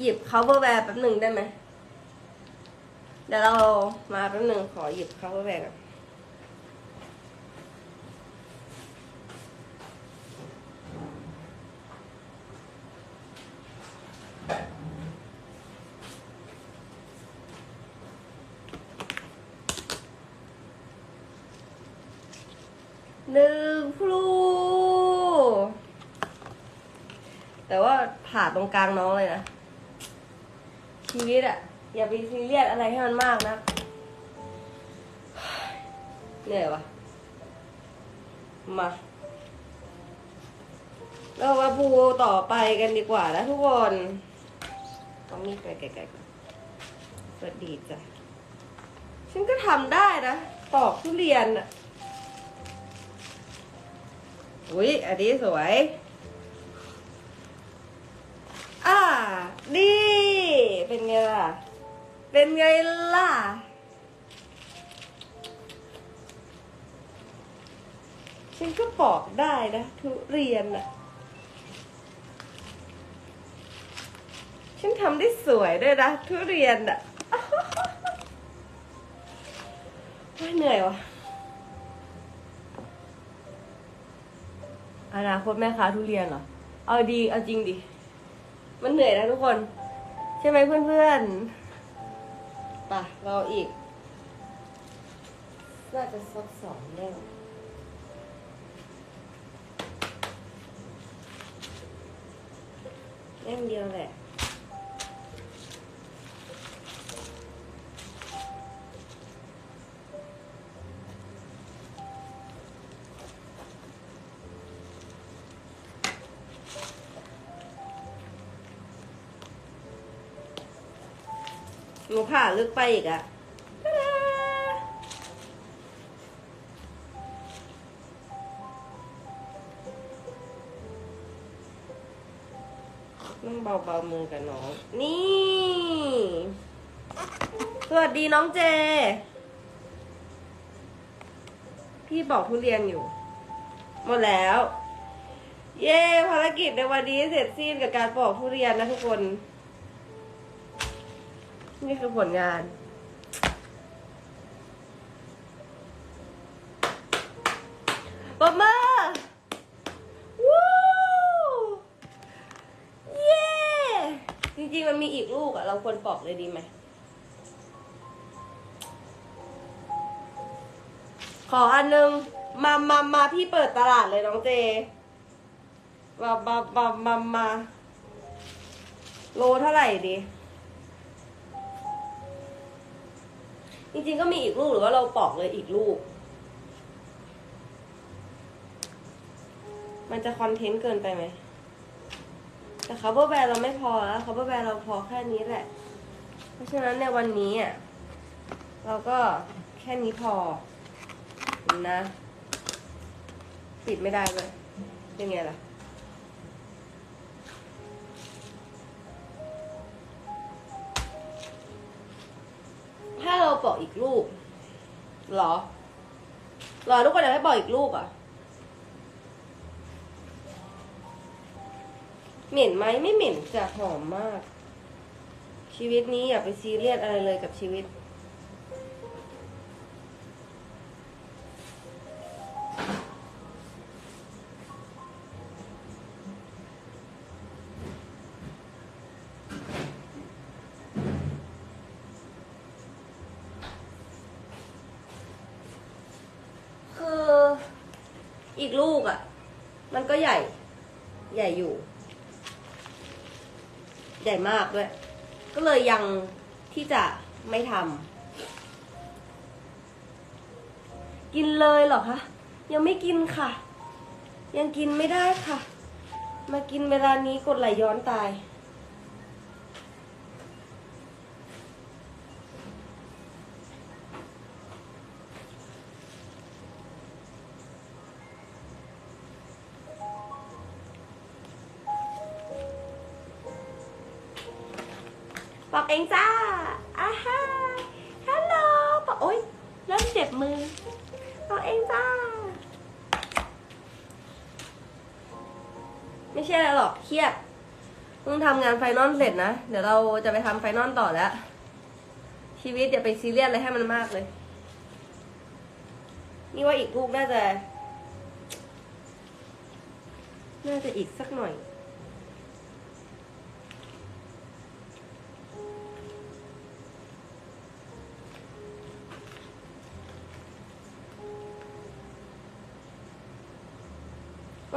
หยิบ coverware แป๊บหนึ่งได้ไหม เดี๋ยวเรามาแป๊บหนึ่งขอหยิบ coverware ก่อนหนึ่งพลูแต่ว่าผ่าตรงกลางน้องเลยนะ ชีวิตอะอย่าไปซีเรียสอะไรให้มันมากนะเหนื่อยวะมาเรามาพูต่อไปกันดีกว่านะทุกคน ต้องมีไปไกลๆก่อนสวัสดีจ้ะ ฉันก็ทำได้นะปอกทุเรียนอะอุ้ยอันนี้สวย อ่า นี่ เป็นไงล่ะ เป็นไงล่ะ ฉันก็ปอกได้นะ ทุเรียนอะฉันทำได้สวยด้วยนะ ทุเรียนอะไม่เหนื่อยวะอนาคตแม่ค้าทุเรียนเหรอ เอาดี เอาจริงดิ มันเหนื่อยนะทุกคน ใช่ไหมเพื่อนๆป่ะเราอีก น่าจะสักสองเล่มเล่มเดียวแหละ หนูผ่าลึกไปอีกอะตะดาต้องเบาๆมือกับน้อง นี่ สวัสดีน้องเจ พี่บอกทุเรียนอยู่ หมดแล้ว เย้ภารกิจในวันนี้เสร็จสิ้นกับการปอกทุเรียนนะทุกคน นี่คือผลงาน ปรบมือวู้เย้ จริงๆ มันมีอีกลูกอะเราควรปอกเลยดีไหม ขออันนึง มามามาพี่เปิดตลาดเลยน้องเจมามามามามาโลเท่าไหร่ดี จริงๆก็มีอีกลูกหรือว่าเราปอกเลยอีกลูก มันจะคอนเทนต์เกินไปไหม แต่ cover band เราไม่พอแล้ว cover band เราพอแค่นี้แหละ เพราะฉะนั้นในวันนี้อะเราก็แค่นี้พอนะ ปิดไม่ได้เลยเป็นไงล่ะ บอกอีกลูกเหรอเหรอทุกคนอยากให้บอกอีกลูกอะเหม็นไหมไม่เหม็นจะหอมมาก ชีวิตนี้อย่าไปซีเรียสอะไรเลยกับชีวิต อีกลูกอะ มันก็ใหญ่ ใหญ่อยู่ ใหญ่มากด้วย ก็เลยยังที่จะไม่ทำกินเลยเหรอคะยังไม่กินค่ะ ยังกินไม่ได้ค่ะ มากินเวลานี้กดไหลย้อนตาย บอกเองจ้าอาฮาฮัลโหลบอกโอ๊ยเริ่มเจ็บมือบอกเองจ้า ไม่ใช่อะไรหรอกเครียดเพิ่งทำงานไฟนอลเสร็จนะ เดี๋ยวเราจะไปทำไฟนอลต่อแล้ว ชีวิตอย่าไปซีเรียสอะไรให้มันมากเลย นี่ว่าอีกลูกน่าจะ น่าจะอีกสักหน่อย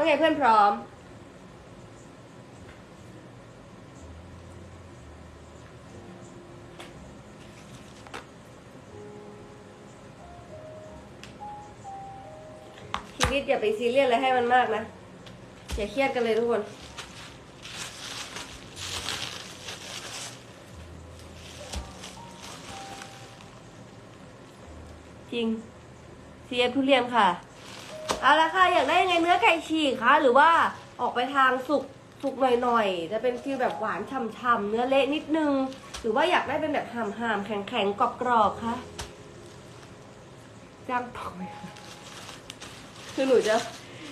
ไงเพื่อนพร้อม ชีวิตอย่าไปซีเรียสอะไรให้มันมากนะ อย่าเครียดกันเลยทุกคนจริงเสียทุเรียนค่ะ เอาละค่ะอยากได้ยังไงเนื้อไก่ฉีกคะหรือว่าออกไปทางสุกสุกหน่อยๆ จะเป็นฟีลแบบหวานฉ่ำๆเนื้อเละนิดนึง หรือว่าอยากได้เป็นแบบห่ามๆแข็งๆกรอบๆคะจ้างปอยค่ะคือหนูจะ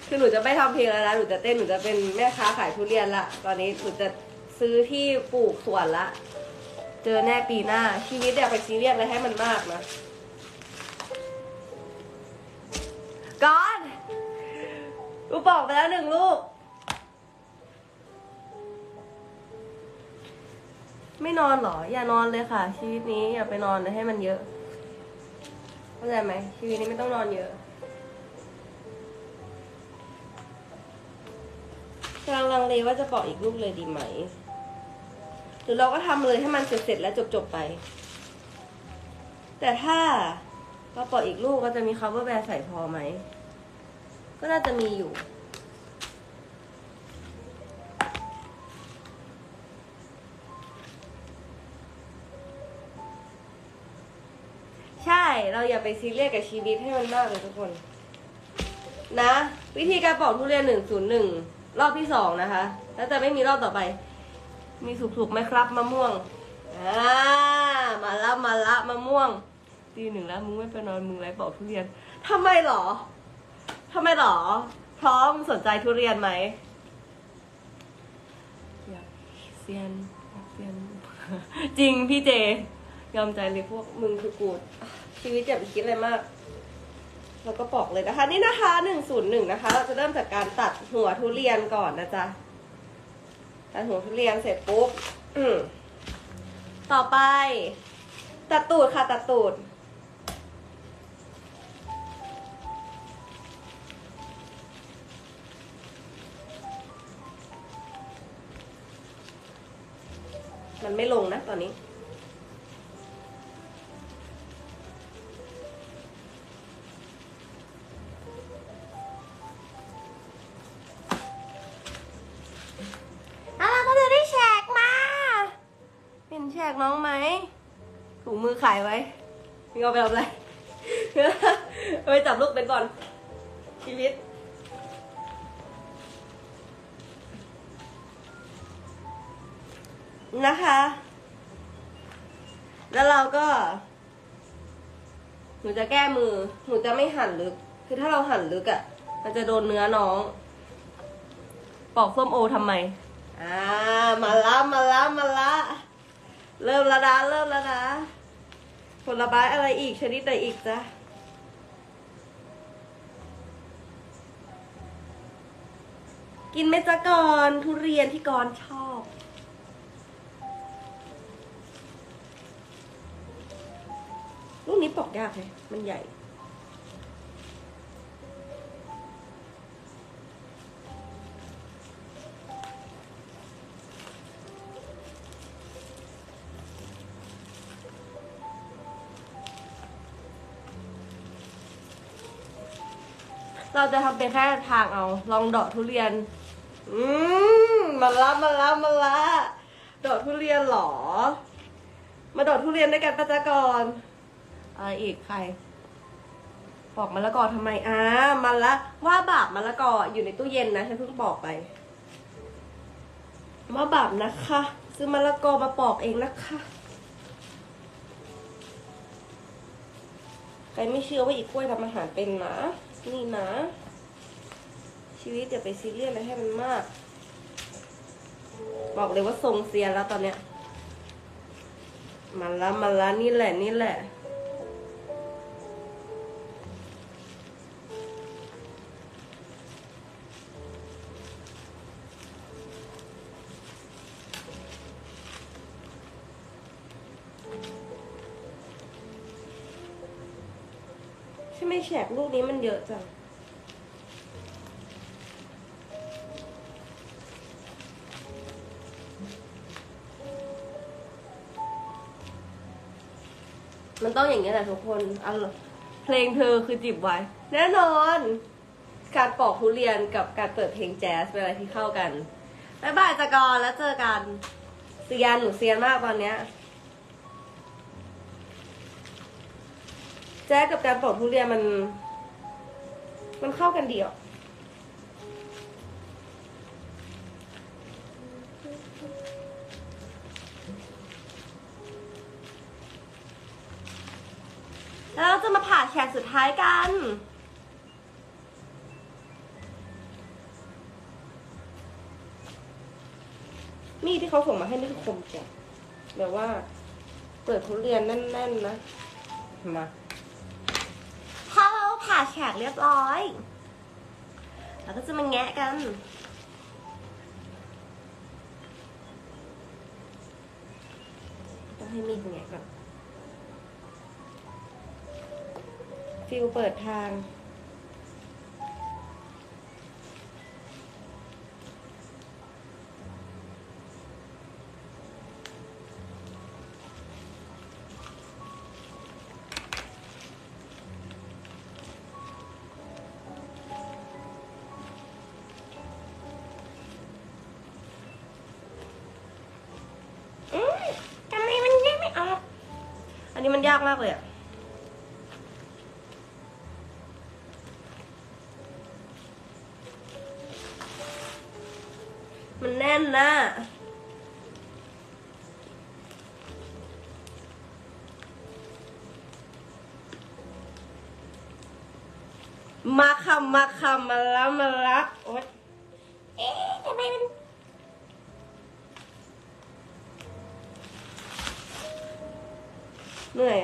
คือหนูจะไม่ทำเพลงแล้วนะหนูจะเต้นหนูจะเป็นแม่ค้าขายทุเรียนละตอนนี้หนูจะซื้อที่ปลูกสวนละ เจอแน่ปีหน้า ชีวิตอย่าไปซีเรียสอะไรให้มันมากนะก่อน กูบอกไปแล้วหนึ่งลูก ไม่นอนหรอ อย่านอนเลยค่ะ ชีวิตนี้อย่าไปนอนเลยให้มันเยอะ เข้าใจไหมชีวิตนี้ไม่ต้องนอนเยอะกำลังลังเลว่าจะปอกอีกลูกเลยดีไหม หรือเราก็ทำเลยให้มันเสร็จๆแล้วจบๆไป แต่ถ้าเราปอกอีกลูกก็จะมี cover band ใส่พอไหม ก็น่าจะมีอยู่ ใช่ เราอย่าไปซีเรียสกับชีวิตให้มันมากเลยทุกคน นะ วิธีการปอกทุเรียนหนึ่งศูนย์หนึ่งรอบที่สองนะคะ แล้วจะไม่มีรอบต่อไป มีสุกๆไหมครับมะม่วงอ่ามาละมาละมะม่วงตีหนึ่งแล้วมึงไม่ไปนอนมึงไรปอกทุเรียนทำไมหรอ ทำไมหรอ พร้อมสนใจทุเรียนไหมอยากเซียนอยากเซียน จริงพี่เจ ยอมใจเลยพวกมึงคือกูด ชีวิตอย่าไปคิดอะไรมากเราก็ปอกเลยนะคะ นี่นะคะหนึ่งศูนย์หนึ่งนะคะ เราจะเริ่มจากการตัดหัวทุเรียนก่อนนะจ๊ะ ตัดหัวทุเรียนเสร็จปุ๊บต่อไป ตัดตูดค่ะ ตัดตูด มันไม่ลงนะตอนนี้อะเราก็จะได้แฉกมา เห็นแฉกน้องไหมถุงมือขายไว้มีเอาไปทำอะไรเอาไปจับลูกเป็นก่อนชีวิต นะคะ แล้วเราก็ หนูจะแก้มือ หนูจะไม่หั่นลึก คือถ้าเราหั่นลึกอะ่ะ มันจะโดนเนื้อน้อง ปอกส้มโอทำไม อ่า มาละมาละมาละ เริ่มละนะเริ่มแล้วนะผลไม้อะไรอีกชนิดไหนอีกจ๊ะกินไหมจ๊ะก่อนทุเรียนที่กอนชอบ ปอกยากไหมมันใหญ่ เราจะทำเป็นแค่ทางเอา ลองเดาะทุเรียน อืมมาละมาละมาละเดาะทุเรียนหรอ มาเดาะทุเรียนด้วยกันปะจ๊ะก่อน อะไรอีกใครปอกมะละกอทำไมอ่ามาละว่าบาปมะละกออยู่ในตู้เย็นนะฉันเพิ่งบอกไปว่าบาปนะคะ ซื้อมะละกอมาปอกเองนะคะใครไม่เชื่อว่าอีกกล้วยทำอาหารเป็นนะนี่นะ ชีวิตอย่าไปซีเรียสอะไรให้มันมาก บอกเลยว่าทรงเซียนแล้วตอนเนี้ยมาละมาละนี่แหละนี่แหละ ไหมแฉกลูกนี้มันเยอะจัง มันต้องอย่างนี้แหละทุกคนอันเพลงเธอคือจิบไว้ แน่นอน การปอกทุเรียนกับการเปิดเพลงแจ๊สเป็นอะไรที่เข้ากัน บ๊ายบายจากกรแล้วเจอกันเซียนหนูเซียนมากตอนเนี้ย แจ๊สกับการปอกทุเรียนมัน มันเข้ากันดีอะแล้วเราจะมาผ่าแฉกสุดท้ายกัน มีดที่เขาส่งมาให้นี่คือคมจังแบบว่า เปิดทุเรียนแน่น ๆ นะ มา ผ่าแขกเรียบร้อย แล้วก็จะมาแงะกัน ต้องให้มีดแงะก่อนฟิลเปิดทาง นี้มันยากมากเลยอะมันแน่นนะ เหนื่อย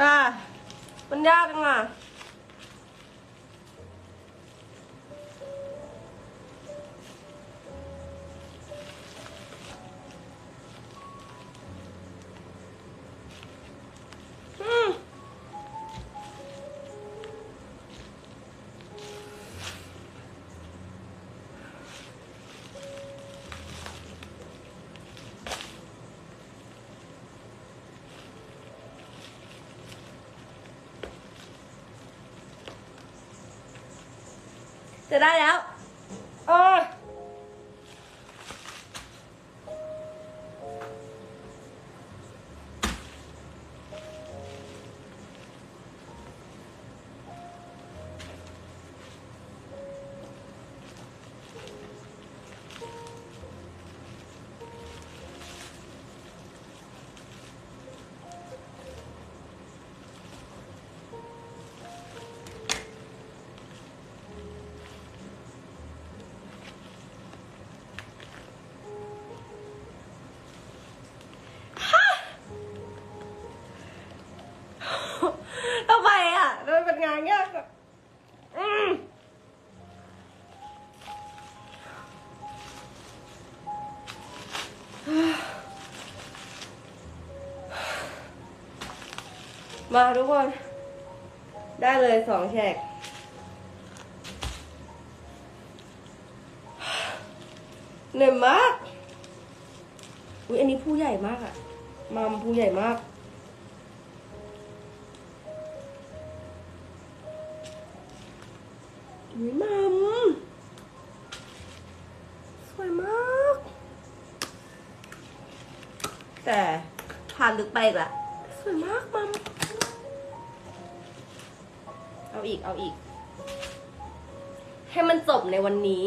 อะมันยากจังอะ จะไมาทุกคน ได้เลยสองแฉกเหนื่อยมาก อุ้ยอันนี้ผู้ใหญ่มากอะมัมผู้ใหญ่มาก อุ้ยมัมสวยมาก แต่ผ่านลึกไปอีกละสวยมากมัม เอาอีก เอาอีก ให้มันจบในวันนี้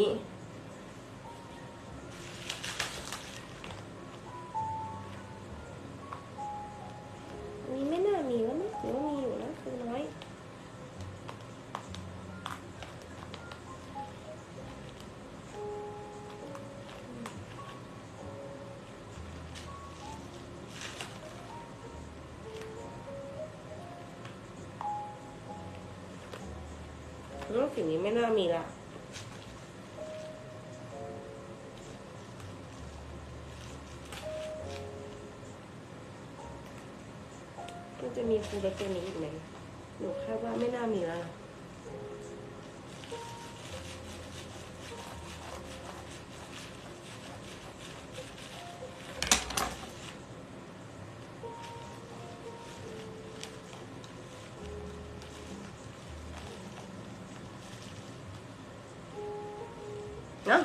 มสิ่งนี้ไม่น่ามีละมันจะมีครูเล็กตัวนี้อีกไหมหนูคาดว่าไม่น่ามีแล้ว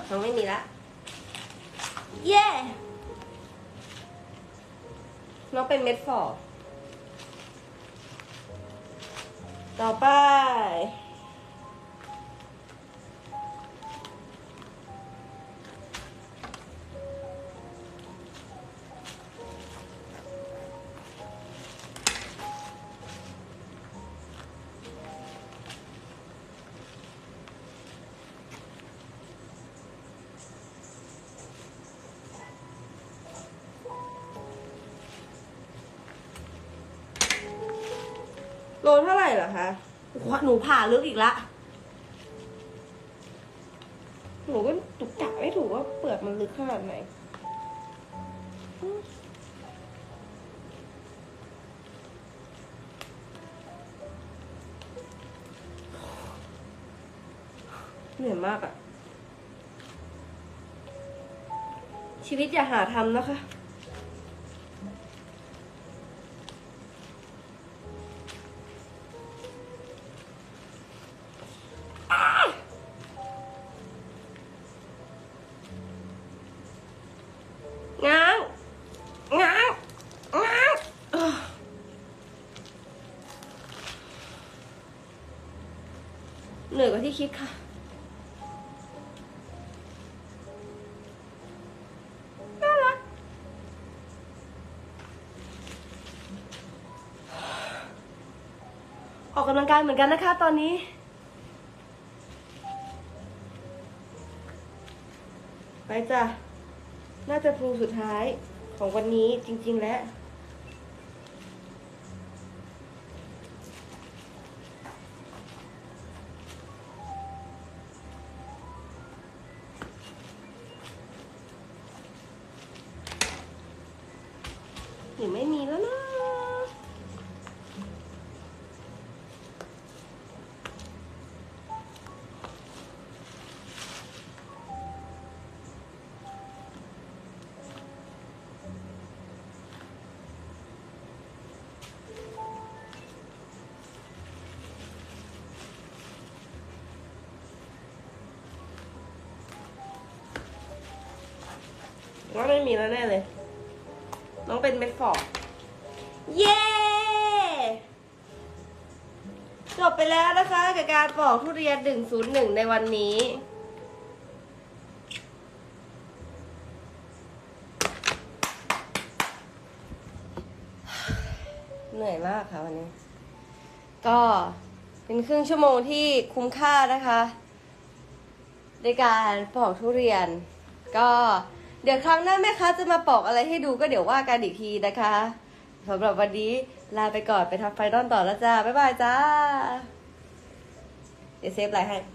เนาะมันไม่มีละ เย้น้องเป็นเม็ดฝอต่อไป โลเท่าไหร่เหรอคะ หนูผ่าลึกอีกละ หนูก็ตุกกะไม่ถูกว่าเปลือกมันลึกขนาดไหนอืมเหนื่อยมากอะชีวิตอย่าหาทำนะคะ ที่คิดค่ะ น่ารัก ออกกำลังกายเหมือนกันนะคะ ตอนนี้ไปจ้ะ น่าจะพูสุดท้ายของวันนี้จริง ๆ แล้ว หรือไม่มีแล้วนะว่าไม่มีแล้วแน่เลย น้องเป็นเม็ดฟอร์ดเย้จบไปแล้วนะคะกับการปอกทุเรียน 101 ในวันนี้ เหนื่อยมากค่ะวันนี้ ก็เป็นครึ่งชั่วโมงที่คุ้มค่านะคะ ในการปอกทุเรียนก็ เดี๋ยวครั้งหน้าแม่ค้าจะมาปอกอะไรให้ดูก็เดี๋ยวว่ากันอีกทีนะคะสำหรับวันนี้ลาไปก่อนไปทำไฟนอลต่อแล้วจ้า บ๊ายบายจ้า เดี๋ยวเซฟไลน์ให้